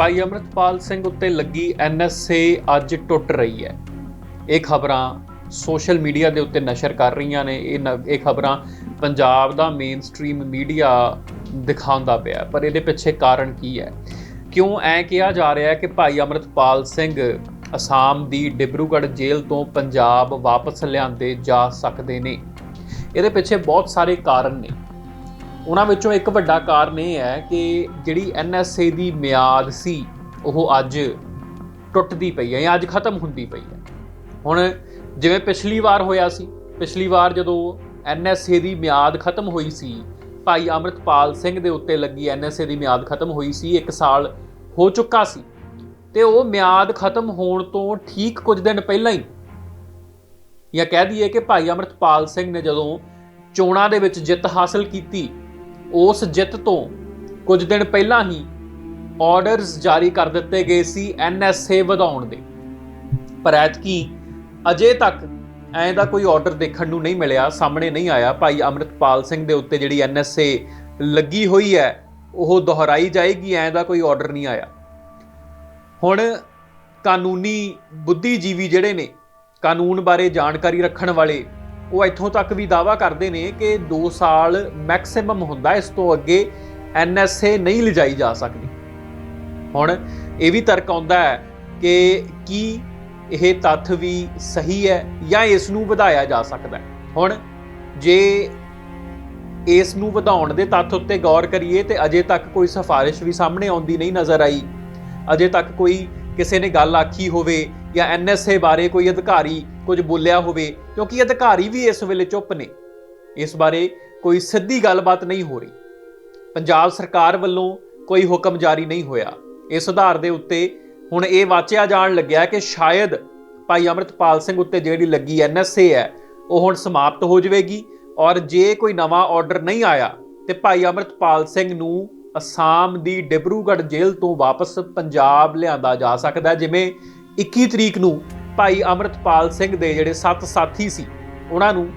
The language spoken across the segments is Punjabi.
ਭਾਈ ਅਮਰਤਪਾਲ ਸਿੰਘ ਉੱਤੇ ਲੱਗੀ ਐਨਐਸਏ ਅੱਜ ਟੁੱਟ ਰਹੀ ਹੈ। ਇਹ ਖਬਰਾਂ ਸੋਸ਼ਲ ਮੀਡੀਆ ਦੇ ਉੱਤੇ ਨਸ਼ਰ ਕਰ ਰਹੀਆਂ ਨੇ। ਇਹ ਨ- ਇਹ ਖਬਰਾਂ ਪੰਜਾਬ ਦਾ ਮੇਨ ਸਟ੍ਰੀਮ ਮੀਡੀਆ ਦਿਖਾਉਂਦਾ ਪਿਆ ਪਰ ਇਹਦੇ ਪਿੱਛੇ ਕਾਰਨ ਕੀ ਹੈ? ਕਿਉਂ ਐ ਕਿਹਾ ਜਾ ਰਿਹਾ ਹੈ ਕਿ ਭਾਈ ਅਮਰਤਪਾਲ ਸਿੰਘ ਅਸਾਮ ਦੀ ਡਿਬਰੂਗੜ੍ਹ ਜੇਲ੍ਹ ਤੋਂ ਪੰਜਾਬ ਵਾਪਸ ਲਿਆਂਦੇ ਜਾ ਸਕਦੇ ਨੇ? ਇਹਦੇ ਪਿੱਛੇ ਬਹੁਤ ਸਾਰੇ ਕਾਰਨ ਨੇ। ਉਹਨਾਂ ਵਿੱਚੋਂ ਇੱਕ ਵੱਡਾ ਕਾਰਨ ਇਹ ਹੈ ਕਿ ਜਿਹੜੀ ਐਨਐਸਏ ਦੀ ਮਿਆਦ ਸੀ, ਉਹ ਅੱਜ ਟੁੱਟਦੀ ਪਈ ਹੈ ਜਾਂ ਅੱਜ ਖਤਮ ਹੁੰਦੀ ਪਈ ਹੈ। ਹੁਣ ਜਿਵੇਂ ਪਿਛਲੀ ਵਾਰ ਹੋਇਆ ਸੀ, ਪਿਛਲੀ ਵਾਰ ਜਦੋਂ ਐਨਐਸਏ ਦੀ ਮਿਆਦ ਖਤਮ ਹੋਈ ਸੀ, ਭਾਈ ਅਮਰਤਪਾਲ ਸਿੰਘ ਦੇ ਉੱਤੇ ਲੱਗੀ ਐਨਐਸਏ ਦੀ ਮਿਆਦ ਖਤਮ ਹੋਈ ਸੀ 1 ਸਾਲ ਹੋ ਚੁੱਕਾ ਸੀ। ਤੇ ਉਹ ਮਿਆਦ ਖਤਮ ਹੋਣ ਤੋਂ ਠੀਕ ਕੁਝ ਦਿਨ ਪਹਿਲਾਂ ਹੀ, ਜਾਂ ਕਹਿ ਦਈਏ ਕਿ ਭਾਈ ਅਮਰਤਪਾਲ ਸਿੰਘ ਨੇ ਜਦੋਂ ਚੋਣਾਂ ਦੇ ਵਿੱਚ ਜਿੱਤ ਹਾਸਲ ਕੀਤੀ ਉਸ ਜਿੱਤ ਤੋਂ ਕੁਝ ਦਿਨ ਪਹਿਲਾਂ ਹੀ ਆਰਡਰਸ ਜਾਰੀ ਕਰ ਦਿੱਤੇ ਗਏ ਸੀ ਐਨਐਸਏ ਵਧਾਉਣ ਦੇ। ਪਰ ਐਤਕੀ ਅਜੇ ਤੱਕ ਐਂ ਦਾ ਕੋਈ ਆਰਡਰ ਦੇਖਣ ਨੂੰ ਨਹੀਂ ਮਿਲਿਆ, ਸਾਹਮਣੇ ਨਹੀਂ ਆਇਆ। ਭਾਈ ਅਮਰਤਪਾਲ ਸਿੰਘ ਦੇ ਉੱਤੇ ਜਿਹੜੀ ਐਨਐਸਏ ਲੱਗੀ ਹੋਈ ਹੈ, ਉਹ ਦੁਹਰਾਈ ਜਾਏਗੀ, ਐਂ ਦਾ ਕੋਈ ਆਰਡਰ ਨਹੀਂ ਆਇਆ। ਹੁਣ ਕਾਨੂੰਨੀ ਬੁੱਧੀਜੀਵੀ ਜਿਹੜੇ ਨੇ, ਕਾਨੂੰਨ ਬਾਰੇ ਜਾਣਕਾਰੀ ਰੱਖਣ ਵਾਲੇ ਉਹ ਇੱਥੋਂ ਤੱਕ ਵੀ ਦਾਵਾ ਕਰਦੇ ਨੇ ਕਿ 2 ਸਾਲ ਮੈਕਸਿਮਮ ਹੁੰਦਾ, ਇਸ ਤੋਂ ਅੱਗੇ ਐਨਐਸਏ ਨਹੀਂ ਲਿਜਾਈ ਜਾ ਸਕਦੀ। ਹੁਣ ਇਹ ਵੀ ਤਰਕ ਆਉਂਦਾ ਹੈ ਕਿ ਕੀ ਇਹ ਤੱਥ ਵੀ ਸਹੀ ਹੈ ਜਾਂ ਇਸ ਨੂੰ ਵਧਾਇਆ ਜਾ ਸਕਦਾ ਹੈ। ਹੁਣ ਜੇ ਇਸ ਨੂੰ ਵਧਾਉਣ ਦੇ ਤੱਥ ਉੱਤੇ ਗੌਰ ਕਰੀਏ ਤੇ ਅਜੇ ਤੱਕ ਕੋਈ ਸਿਫਾਰਿਸ਼ ਵੀ ਸਾਹਮਣੇ ਆਉਂਦੀ ਨਹੀਂ ਨਜ਼ਰ ਆਈ, ਅਜੇ ਤੱਕ ਕੋਈ ਕਿਸੇ ਨੇ ਗੱਲ ਆਖੀ ਹੋਵੇ ਜਾਂ ਐਨਐਸਏ ਬਾਰੇ ਕੋਈ ਅਧਿਕਾਰੀ ਕੁਝ ਬੋਲਿਆ ਹੋਵੇ, ਕਿਉਂਕਿ ਅਧਿਕਾਰੀ ਵੀ ਇਸ ਵੇਲੇ ਚੁੱਪ ਨੇ। ਇਸ ਬਾਰੇ ਕੋਈ ਸਿੱਧੀ ਗੱਲਬਾਤ ਨਹੀਂ ਹੋ ਰਹੀ। ਪੰਜਾਬ ਸਰਕਾਰ ਵੱਲੋਂ ਕੋਈ ਹੁਕਮ ਜਾਰੀ ਨਹੀਂ ਹੋਇਆ। ਇਸ ਆਧਾਰ ਦੇ ਉੱਤੇ ਹੁਣ ਇਹ ਵਾਚਿਆ ਜਾਣ ਲੱਗਿਆ ਕਿ ਸ਼ਾਇਦ ਭਾਈ ਅਮਰਤਪਾਲ ਸਿੰਘ ਉੱਤੇ ਜਿਹੜੀ ਲੱਗੀ ਐਨਐਸਏ ਹੈ, ਉਹ ਹੁਣ ਸਮਾਪਤ ਹੋ ਜਾਵੇਗੀ ਔਰ ਜੇ ਕੋਈ ਨਵਾਂ ਆਰਡਰ ਨਹੀਂ ਆਇਆ, ਤੇ ਭਾਈ ਅਮਰਤਪਾਲ ਸਿੰਘ ਨੂੰ ਅਸਾਮ ਦੀ ਡਿਬਰੂਗੜ੍ਹ ਜੇਲ੍ਹ ਤੋਂ ਵਾਪਸ ਪੰਜਾਬ ਲਿਆਂਦਾ ਜਾ ਸਕਦਾ ਜਿਵੇਂ 21 ਤਰੀਕ ਨੂੰ ਭਾਈ ਅਮਰਤਪਾਲ ਸਿੰਘ ਦੇ ਜਿਹੜੇ ਸੱਤ ਸਾਥੀ ਸੀ, ਉਹਨਾਂ ਨੂੰ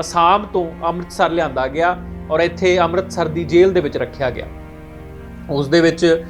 ਅਸਾਮ ਤੋਂ ਅੰਮ੍ਰਿਤਸਰ ਲਿਆਂਦਾ ਗਿਆ ਔਰ ਇੱਥੇ ਅੰਮ੍ਰਿਤਸਰ ਦੀ ਜੇਲ੍ਹ ਦੇ ਵਿੱਚ ਰੱਖਿਆ ਗਿਆ। ਉਸ ਦੇ ਵਿੱਚ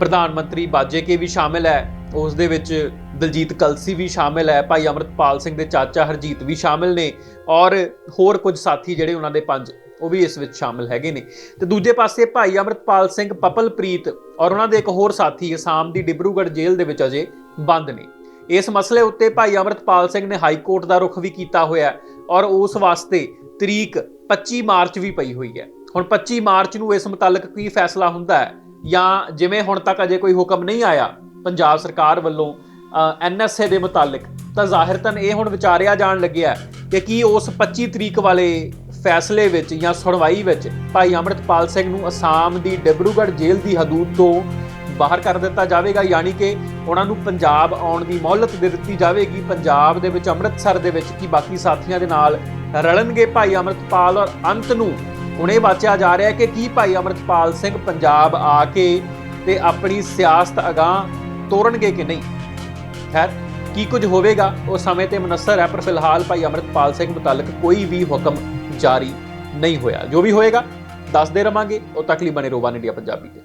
ਪ੍ਰਧਾਨ ਮੰਤਰੀ ਬਾਜੇ ਕੇ ਵੀ ਸ਼ਾਮਿਲ ਹੈ, ਉਸ ਦੇ ਵਿੱਚ ਦਲਜੀਤ ਕਲਸੀ ਵੀ ਸ਼ਾਮਿਲ ਹੈ, ਭਾਈ ਅਮਰਤਪਾਲ ਸਿੰਘ ਦੇ ਚਾਚਾ ਹਰਜੀਤ ਵੀ ਸ਼ਾਮਿਲ ਨੇ ਔਰ ਹੋਰ ਕੁਝ ਸਾਥੀ ਜਿਹੜੇ ਉਹਨਾਂ ਦੇ ਪੰਜ, ਉਹ ਵੀ ਇਸ ਵਿੱਚ ਸ਼ਾਮਿਲ ਹੈਗੇ ਨੇ। ਤੇ ਦੂਜੇ ਪਾਸੇ ਭਾਈ ਅਮਰਤਪਾਲ ਸਿੰਘ ਪਪਲਪ੍ਰੀਤ ਔਰ ਉਹਨਾਂ ਦੇ ਇੱਕ ਹੋਰ ਸਾਥੀ ਅਸਾਮ ਦੀ ਡਿਬਰੂਗੜ੍ਹ ਜੇਲ੍ਹ ਦੇ ਵਿੱਚ ਅਜੇ ਬੰਦ ਨੇ। ਇਸ ਮਸਲੇ ਉੱਤੇ ਭਾਈ ਅਮਰਤਪਾਲ ਸਿੰਘ ਨੇ ਹਾਈ ਕੋਰਟ ਦਾ ਰੁਖ ਵੀ ਕੀਤਾ ਹੋਇਆ ਔਰ ਉਸ ਵਾਸਤੇ ਤਰੀਕ 25 ਮਾਰਚ ਵੀ ਪਈ ਹੋਈ ਹੈ। ਹੁਣ 25 ਮਾਰਚ ਨੂੰ ਇਸ ਮੁਤਲਕ ਕੀ ਫੈਸਲਾ ਹੁੰਦਾ ਹੈ? ਜਾਂ ਜਿਵੇਂ ਹੁਣ ਤੱਕ ਅਜੇ ਕੋਈ ਹੁਕਮ ਨਹੀਂ ਆਇਆ ਪੰਜਾਬ ਸਰਕਾਰ ਵੱਲੋਂ ਐਨਐਸਏ ਦੇ ਮੁਤਾਲਕ, ਤਾਂ ਜ਼ਾਹਿਰਤਨ ਇਹ ਹੁਣ ਵਿਚਾਰਿਆ ਜਾਣ ਲੱਗਿਆ ਕਿ ਕੀ ਉਸ 25 ਤਰੀਕ ਵਾਲੇ ਫੈਸਲੇ ਵਿੱਚ ਜਾਂ ਸੁਣਵਾਈ ਵਿੱਚ ਭਾਈ ਅਮਰਤਪਾਲ ਸਿੰਘ ਨੂੰ ਅਸਾਮ ਦੀ ਡਿਬਰੂਗੜ੍ਹ ਜੇਲ੍ਹ ਦੀ ਹਦੂਦ ਤੋਂ ਬਾਹਰ ਕਰ ਦਿੱਤਾ ਜਾਵੇਗਾ, ਯਾਨੀ ਕਿ ਉਹਨਾਂ ਨੂੰ ਪੰਜਾਬ ਆਉਣ ਦੀ ਮੌਲਤ ਦੇ ਦਿੱਤੀ ਜਾਵੇਗੀ। ਪੰਜਾਬ ਦੇ ਵਿੱਚ, ਅੰਮ੍ਰਿਤਸਰ ਦੇ ਵਿੱਚ ਕੀ ਬਾਕੀ ਸਾਥੀਆਂ ਦੇ ਨਾਲ ਰਲਣਗੇ ਭਾਈ ਅਮਰਤਪਾਲ? ਔਰ ਅੰਤ ਨੂੰ ਹੁਣ ਇਹ ਵਾਚਿਆ ਜਾ ਰਿਹਾ ਹੈ ਕਿ ਕੀ ਭਾਈ ਅਮਰਤਪਾਲ ਸਿੰਘ ਪੰਜਾਬ ਆ ਕੇ ਤੇ ਆਪਣੀ ਸਿਆਸਤ ਅਗਾਹ ਤੋਰਨਗੇ ਕਿ ਨਹੀਂ? ਖੈਰ, ਕੀ ਕੁਝ ਹੋਵੇਗਾ, ਉਹ ਸਮੇਂ ਤੇ ਮਨਸਰ ਹੈ, ਪਰ ਫਿਲਹਾਲ ਭਾਈ ਅਮਰਤਪਾਲ ਸਿੰਘ ਮੁਤਲਕ ਕੋਈ ਵੀ ਹੁਕਮ ਜਾਰੀ ਨਹੀਂ ਹੋਇਆ। ਜੋ ਵੀ ਹੋਏਗਾ, ਦੱਸਦੇ ਰਵਾਂਗੇ। ਉਹ ਤੱਕ ਲਈ ਬਣੇ ਰੋਵਾਨ ਇੰਡੀਆ ਪੰਜਾਬੀ ਤੇ।